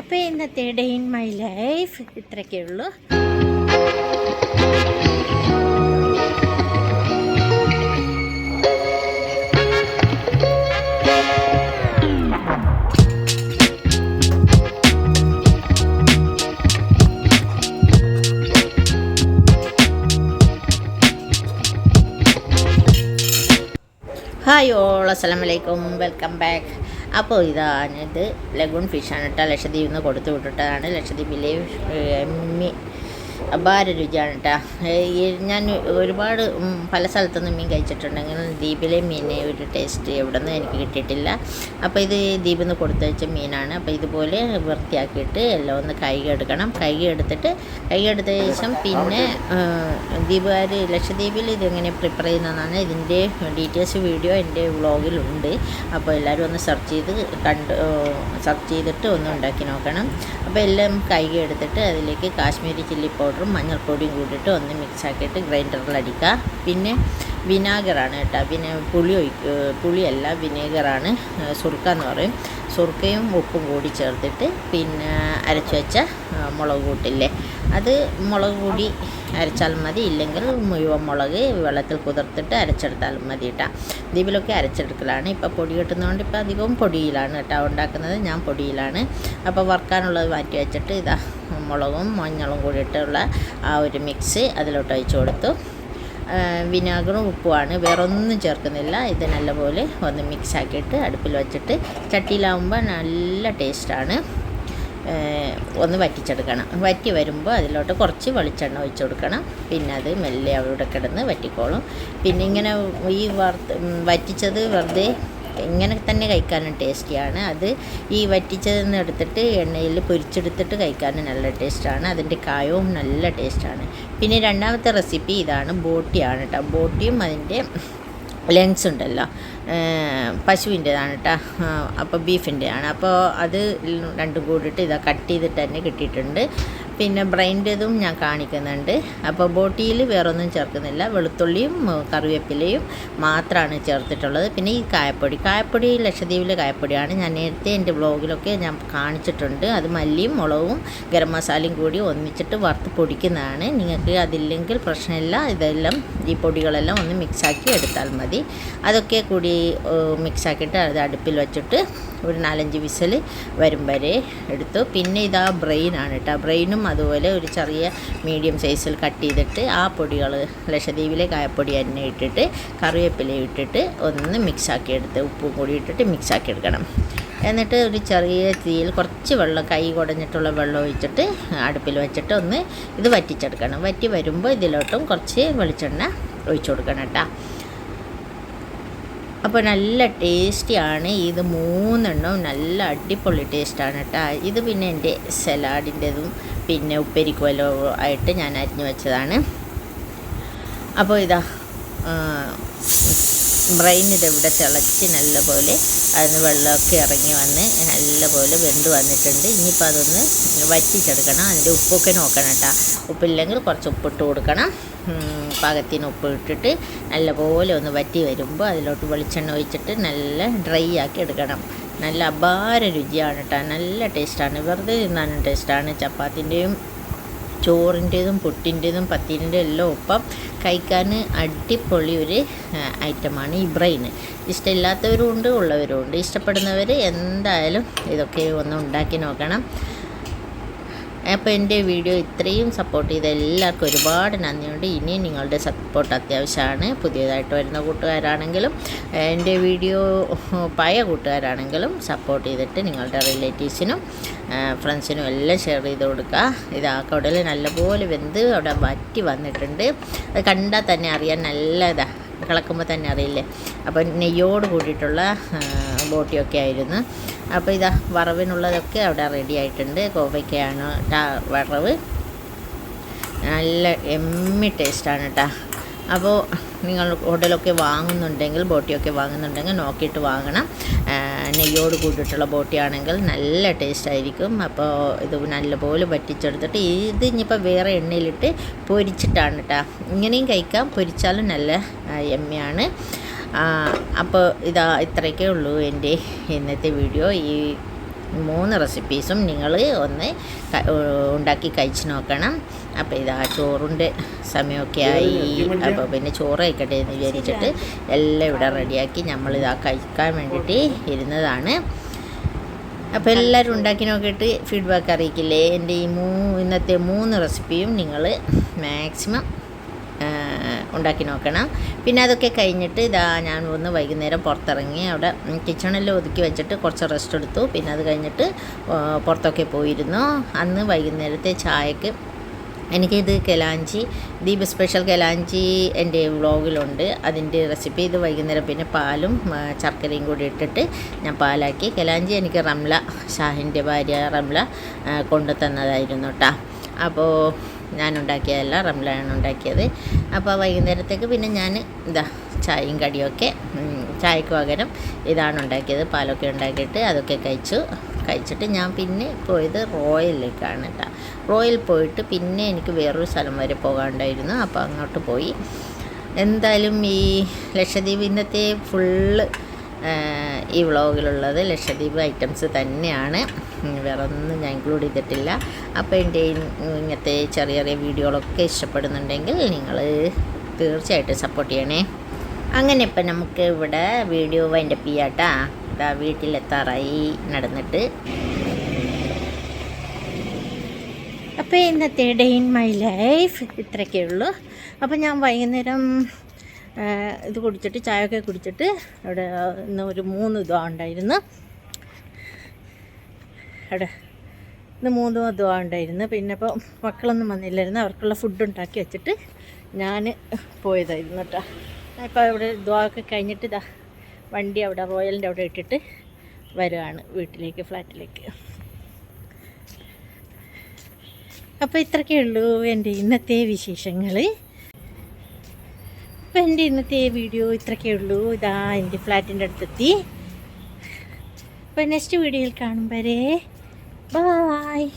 അപ്പോൾ ഇന്നത്തെ day in my life. ഇത്രയൊക്കെ ഉള്ളൂ. ഹായ് ഓൾ അസ്സലാം വലൈക്കും വെൽക്കം ബാക്ക് അപ്പോൾ ഇതാണിത് ഇത്. ലഗൂൺ ഫിഷാണ് കേട്ടോ. ലക്ഷദ്വീപിൽ നിന്ന് കൊടുത്തു വിട്ടിട്ടതാണ്. ലക്ഷദ്വീപിലെ മീ അപാര രുചിയാണ് കേട്ടോ ഞാൻ ഒരുപാട് പല സ്ഥലത്തുനിന്ന് മീൻ കഴിച്ചിട്ടുണ്ടെങ്കിൽ ദ്വീപിലെ മീനെ ഒരു ടേസ്റ്റ് എവിടെ നിന്ന് എനിക്ക് കിട്ടിയിട്ടില്ല. അപ്പോൾ ഇത് ദ്വീപിൽ നിന്ന് കൊടുത്തുവെച്ച മീനാണ്. അപ്പോൾ ഇതുപോലെ വൃത്തിയാക്കിയിട്ട് എല്ലാം ഒന്ന് കൈകി എടുക്കണം. കൈകി എടുത്തിട്ട് കൈകി എടുത്ത ശേഷം പിന്നെ ദ്വീപുകാർ ലക്ഷദ്വീപിൽ ഇതെങ്ങനെ പ്രിപ്പയർ ചെയ്യുന്നതെന്നാണ് ഇതിന്റെ ഡീറ്റെയിൽസ് വീഡിയോ എന്റെ വ്ളോഗിലുണ്ട്. അപ്പോൾ എല്ലാവരും ഒന്ന് സെർച്ച് ചെയ്ത് കണ്ട് സെർച്ച് ചെയ്തിട്ട് ഒന്ന് ഉണ്ടാക്കി നോക്കണം. അപ്പോൾ എല്ലാം കൈകി എടുത്തിട്ട് അതിലേക്ക് കാശ്മീരി ചില്ലി പൗഡറും മഞ്ഞൾപ്പൊടിയും കൂട്ടിയിട്ട് ഒന്ന് മിക്സാക്കിയിട്ട് ഗ്രൈൻഡറിൽ അടിക്കുക പിന്നെ വിനാഗറാണ് കേട്ടോ. പിന്നെ പുളി പുളിയല്ല വിനേഗറാണ്. സുർക്ക എന്ന് പറയും. സുർക്കയും ഉപ്പും കൂടി ചേർത്തിട്ട് പിന്നെ അരച്ചു വെച്ച മുളക് കൂട്ടില്ലേ? അത് മുളക് കൂടി അരച്ചാൽ മതി ഇല്ലെങ്കിൽ മുഴുവൻ മുളക് വെള്ളത്തിൽ കുതിർത്തിട്ട് അരച്ചെടുത്താലും മതി കേട്ടോ ദ്വീപിലൊക്കെ അരച്ചെടുക്കലാണ്. ഇപ്പോൾ പൊടി കിട്ടുന്നതുകൊണ്ട് ഇപ്പോൾ അധികവും പൊടിയിലാണ് കേട്ടോ ഉണ്ടാക്കുന്നത്. ഞാൻ പൊടിയിലാണ്. അപ്പോൾ വറുക്കാനുള്ളത് മാറ്റി വെച്ചിട്ട് ഇതാ മുളകും മഞ്ഞളും കൂടിയിട്ടുള്ള ആ ഒരു മിക്സ് അതിലോട്ട് അയച്ചു കൊടുത്തു. വിനാഗിറും ഉപ്പുമാണ്. വേറെ ഒന്നും ചേർക്കുന്നില്ല. ഇത് നല്ലപോലെ ഒന്ന് മിക്സ് ആക്കിയിട്ട് അടുപ്പിൽ വെച്ചിട്ട് ചട്ടിയിലാവുമ്പോൾ നല്ല ടേസ്റ്റാണ്. ഒന്ന് വറ്റിച്ചെടുക്കണം. വറ്റി വരുമ്പോൾ അതിലോട്ട് കുറച്ച് വെളിച്ചെണ്ണ ഒഴിച്ചു കൊടുക്കണം. പിന്നെ അത് മെല്ലെ അവിടെ കിടന്ന് വറ്റിക്കോളും. പിന്നെ ഇങ്ങനെ ഈ വറുത്ത് വറ്റിച്ചത് വെറുതെ ഇങ്ങനെ തന്നെ കഴിക്കാനും ടേസ്റ്റിയാണ്. അത് ഈ വറ്റിച്ചതിൽ നിന്ന് എടുത്തിട്ട് എണ്ണയിൽ പൊരിച്ചെടുത്തിട്ട് കഴിക്കാനും നല്ല ടേസ്റ്റാണ്. അതിന്റെ കായവും നല്ല ടേസ്റ്റാണ്. പിന്നെ രണ്ടാമത്തെ റെസിപ്പി ഇതാണ് ബോട്ടിയാണ് കേട്ടോ ബോട്ടിയും അതിന്റെ ലെങ്സ് ഉണ്ടല്ലോ പശുവിന്റെതാണ് കേട്ടോ അപ്പോൾ ബീഫിന്റെയാണ്. അപ്പോൾ അത് രണ്ടും കൂടിയിട്ട് ഇതാ കട്ട് ചെയ്തിട്ട് തന്നെ കിട്ടിയിട്ടുണ്ട്. പിന്നെ ബ്രൈൻഡതും ഞാൻ കാണിക്കുന്നുണ്ട്. അപ്പോൾ ബോട്ടിയിൽ വേറൊന്നും ചേർക്കുന്നില്ല. വെളുത്തുള്ളിയും കറിവേപ്പിലയും മാത്രമാണ് ചേർത്തിട്ടുള്ളത്. പിന്നെ ഈ കായപ്പൊടി. കായപ്പൊടി ലക്ഷദ്വീപിലെ കായപ്പൊടിയാണ്. ഞാൻ നേരത്തെ എന്റെ ബ്ലോഗിലൊക്കെ ഞാൻ കാണിച്ചിട്ടുണ്ട്. അത് മല്ലിയും മുളകും ഗരം മസാലയും കൂടി ഒന്നിച്ചിട്ട് വറുത്ത് പൊടിക്കുന്നതാണ്. നിങ്ങൾക്ക് അതില്ലെങ്കിൽ പ്രശ്നമില്ല. ഇതെല്ലാം ഈ പൊടികളെല്ലാം ഒന്ന് മിക്സാക്കി എടുത്താൽ മതി. അതൊക്കെ കൂടി മിക്സാക്കിയിട്ട് അത് അടുപ്പിൽ വെച്ചിട്ട് ഒരു നാലഞ്ച് വിസൽ വരും വരെ എടുത്തു. പിന്നെ ഇതാ ബ്രെയിനാണ് കേട്ടോ. ബ്രെയിനും അതുപോലെ ഒരു ചെറിയ മീഡിയം സൈസിൽ കട്ട് ചെയ്തിട്ട് ആ പൊടികൾ ലക്ഷദ്വീപിലെ കായപ്പൊടി തന്നെ ഇട്ടിട്ട് കറിവേപ്പില ഇട്ടിട്ട് ഒന്ന് മിക്സാക്കി എടുത്ത് ഉപ്പും കൂടി ഇട്ടിട്ട് മിക്സാക്കി എടുക്കണം. എന്നിട്ട് ഒരു ചെറിയ തീയിൽ കുറച്ച് വെള്ളം കൈ കുടഞ്ഞിട്ടുള്ള വെള്ളം ഒഴിച്ചിട്ട് അടുപ്പിൽ വെച്ചിട്ട് ഒന്ന് ഇത് വറ്റിച്ചെടുക്കണം. വറ്റി വരുമ്പോൾ ഇതിലോട്ടും കുറച്ച് വെളിച്ചെണ്ണ ഒഴിച്ചു കൊടുക്കണം കേട്ടോ. അപ്പോൾ നല്ല ടേസ്റ്റിയാണ് ഇത് മൂന്നെണ്ണവും നല്ല അടിപൊളി ടേസ്റ്റാണ് കേട്ടോ. ഇത് പിന്നെ എന്റെ സലാഡിന്റെതും പിന്നെ ഉപ്പരിക്കുമല്ലോ ആയിട്ട് ഞാൻ അരിഞ്ഞു വെച്ചതാണ്. അപ്പോൾ ഇതാ ബ്രെയിൻ ഇതെവിടെ തിളച്ച് നല്ല പോലെ അതിന് വെള്ളമൊക്കെ ഇറങ്ങി വന്ന് നല്ല പോലെ വെന്ത് വന്നിട്ടുണ്ട്. ഇനിയിപ്പോൾ അതൊന്ന് വറ്റിച്ചെടുക്കണം. അതിന്റെ ഉപ്പൊക്കെ നോക്കണം കേട്ടോ. ഉപ്പില്ലെങ്കിൽ കുറച്ച് ഉപ്പിട്ട് കൊടുക്കണം. പാകത്തിന് ഉപ്പ് ഇട്ടിട്ട് നല്ലപോലെ ഒന്ന് വറ്റി വരുമ്പോൾ അതിലോട്ട് വെളിച്ചെണ്ണ ഒഴിച്ചിട്ട് നല്ല ഡ്രൈ ആക്കി എടുക്കണം. നല്ല അപാര രുചിയാണ് കേട്ടോ നല്ല ടേസ്റ്റാണ്. വെറുതെ തിന്നാനും ടേസ്റ്റാണ്. ചപ്പാത്തിന്റെയും ചോറിന്റേതും പുട്ടിന്റേതും പത്തിന്റെ എല്ലാം ഒപ്പം കഴിക്കാൻ അടിപൊളി ഒരു ഐറ്റമാണ് ഈ ബ്രെയിൻ. ഇഷ്ടമില്ലാത്തവരും ഉണ്ട് ഉള്ളവരും ഉണ്ട്. ഇഷ്ടപ്പെടുന്നവർ എന്തായാലും ഇതൊക്കെ ഒന്ന് ഉണ്ടാക്കി നോക്കണം. അപ്പോൾ എന്റെ വീഡിയോ ഇത്രയും സപ്പോർട്ട് ചെയ്ത എല്ലാവർക്കും ഒരുപാട് നന്ദിയുണ്ട്. ഇനിയും നിങ്ങളുടെ സപ്പോർട്ട് അത്യാവശ്യമാണ്. പുതിയതായിട്ട് വരുന്ന കൂട്ടുകാരാണെങ്കിലും എന്റെ വീഡിയോ പഴയ കൂട്ടുകാരാണെങ്കിലും സപ്പോർട്ട് ചെയ്തിട്ട് നിങ്ങളുടെ റിലേറ്റീവ്സിനും ഫ്രണ്ട്സിനും എല്ലാം ഷെയർ ചെയ്ത് കൊടുക്കുക. ഇത് ആ നല്ലപോലെ വെന്ത് അവിടെ വറ്റി വന്നിട്ടുണ്ട്. അത് കണ്ടാൽ തന്നെ അറിയാൻ നല്ലതാണ് കിളക്കുമ്പോൾ തന്നെ അറിയില്ലേ? അപ്പോൾ നെയ്യോട് കൂടിയിട്ടുള്ള ബോട്ടിയൊക്കെ ആയിരുന്നു. അപ്പോൾ ഇതാ വറവിനുള്ളതൊക്കെ അവിടെ റെഡി ആയിട്ടുണ്ട്. കോവയ്ക്കാണ് വറവ്. നല്ല എമ്മി ടേസ്റ്റാണ് കേട്ടോ അപ്പോൾ നിങ്ങൾ ഹോട്ടലൊക്കെ വാങ്ങുന്നുണ്ടെങ്കിൽ ബോട്ടിയൊക്കെ വാങ്ങുന്നുണ്ടെങ്കിൽ നോക്കിയിട്ട് വാങ്ങണം. നെയ്യോട് കൂടിയിട്ടുള്ള ബോട്ടിയാണെങ്കിൽ നല്ല ടേസ്റ്റ് ആയിരിക്കും അപ്പോൾ ഇത് നല്ലപോലെ വറ്റിച്ചെടുത്തിട്ട് ഇത് ഇനിയിപ്പോൾ വേറെ എണ്ണയിലിട്ട് പൊരിച്ചിട്ടാണ് കേട്ടോ ഇങ്ങനെയും കഴിക്കാം. പൊരിച്ചാലും നല്ല എമ്മയാണ്. അപ്പോൾ ഇതാ ഇത്രയൊക്കെ ഉള്ളൂ എന്റെ ഇന്നത്തെ വീഡിയോ. ഈ മൂന്ന് റെസിപ്പീസും നിങ്ങൾ ഒന്ന് ഉണ്ടാക്കി കഴിച്ച് നോക്കണം. അപ്പോൾ ഇതാ ചോറിന്റെ സമയമൊക്കെ ആയി. അപ്പോൾ പിന്നെ ചോറ് കഴിക്കട്ടെ എന്ന് വിചാരിച്ചിട്ട് എല്ലാം ഇവിടെ റെഡിയാക്കി നമ്മളിതാ കഴിക്കാൻ വേണ്ടിയിട്ട് ഇരുന്നതാണ്. അപ്പോൾ എല്ലാവരും ഉണ്ടാക്കി നോക്കിയിട്ട് ഫീഡ്ബാക്ക് അറിയിക്കില്ലേ? എന്റെ ഈ മൂ ഇന്നത്തെ മൂന്ന് റെസിപ്പിയും നിങ്ങൾ മാക്സിമം ഉണ്ടാക്കി നോക്കണം. പിന്നെ അതൊക്കെ കഴിഞ്ഞിട്ട് ഇതാ ഞാൻ ഒന്ന് വൈകുന്നേരം പുറത്തിറങ്ങി അവിടെ കിച്ചണിൽ ഒതുക്കി വെച്ചിട്ട് കുറച്ച് റെസ്റ്റ് എടുത്തു. പിന്നെ അത് കഴിഞ്ഞിട്ട് പുറത്തൊക്കെ പോയിരുന്നു. അന്ന് വൈകുന്നേരത്തെ ചായക്ക് എനിക്കിത് കെലാഞ്ചി ദീപ് സ്പെഷ്യൽ കെലാഞ്ചി എന്റെ വ്ളോഗിലുണ്ട് അതിന്റെ റെസിപ്പി ഇത് വൈകുന്നേരം പിന്നെ പാലും ശർക്കരയും കൂടി ഇട്ടിട്ട് ഞാൻ പാലാക്കി. കെലാഞ്ചി എനിക്ക് റംല ഷാഹിന്റെ ഭാര്യ റംല കൊണ്ടു തന്നതായിരുന്നു കേട്ടോ അപ്പോൾ ഞാൻ ഉണ്ടാക്കിയതല്ല റംലയാണ് ഉണ്ടാക്കിയത്. അപ്പോൾ വൈകുന്നേരത്തേക്ക് പിന്നെ ഞാൻ ഇതാ ചായയും കടിയൊക്കെ ചായക്ക് പകരം ഇതാണ് ഉണ്ടാക്കിയത്. പാലൊക്കെ ഉണ്ടാക്കിയിട്ട് അതൊക്കെ കഴിച്ചു. കഴിച്ചിട്ട് ഞാൻ പിന്നെ പോയത് റോയലിലേക്കാണ് കേട്ടോ റോയൽ പോയിട്ട് പിന്നെ എനിക്ക് വേറൊരു സ്ഥലം വരെ പോകാണ്ടായിരുന്നു. അപ്പോൾ അങ്ങോട്ട് പോയി. എന്തായാലും ഈ ലക്ഷദ്വീപ് ഇന്നത്തെ ഫുള്ള് ഈ വ്ളോഗിലുള്ളത് ലക്ഷദ്വീപ് ഐറ്റംസ് തന്നെയാണ്. വേറെ ഒന്നും ഞാൻ ഇൻക്ലൂഡ് ചെയ്തിട്ടില്ല. അപ്പോൾ എന്റെ ഇങ്ങനത്തെ ചെറിയ ചെറിയ വീഡിയോകളൊക്കെ ഇഷ്ടപ്പെടുന്നുണ്ടെങ്കിൽ നിങ്ങൾ തീർച്ചയായിട്ടും സപ്പോർട്ട് ചെയ്യണേ. അങ്ങനെ ഇപ്പം നമുക്ക് ഇവിടെ വീഡിയോ അതിന്റെ ചെയ്യാട്ടാ. ഇതാ വീട്ടിലെത്താറായി നടന്നിട്ട്. അപ്പോൾ ഇന്നത്തെ ഡേ ഇൻ മൈ ലൈഫ് ഇത്രയൊക്കെ ഉള്ളൂ അപ്പോൾ ഞാൻ വൈകുന്നേരം ഇത് കുടിച്ചിട്ട് ചായയൊക്കെ കുടിച്ചിട്ട് അവിടെ ഇന്ന് ഒരു മൂന്ന് ദ്വാ ഉണ്ടായിരുന്നു. അവിടെ ഇന്ന് മൂന്ന് ദ്വാ ഉണ്ടായിരുന്നു. പിന്നെ ഇപ്പോൾ മക്കളൊന്നും വന്നില്ലായിരുന്നു. അവർക്കുള്ള ഫുഡ് ഉണ്ടാക്കി വെച്ചിട്ട് ഞാൻ പോയതായിരുന്നു കേട്ടോ. ഇപ്പോൾ അവിടെ ദ്വാക്കെ കഴിഞ്ഞിട്ട് ഇതാ വണ്ടി അവിടെ റോയലിന്റെ അവിടെ ഇട്ടിട്ട് വരുവാണ് വീട്ടിലേക്ക് ഫ്ലാറ്റിലേക്ക്. അപ്പോൾ ഇത്രയൊക്കെ ഉള്ളൂ എന്റെ ഇന്നത്തെ വിശേഷങ്ങൾ അപ്പോൾ എന്റെ ഇന്നത്തെ വീഡിയോ ഇത്രയൊക്കെ ഉള്ളൂ. ഇതാ എന്റെ ഫ്ലാറ്റിന്റെ അടുത്തെത്തി. അപ്പോൾ നെക്സ്റ്റ് വീഡിയോയിൽ കാണും വരെ. ബായ്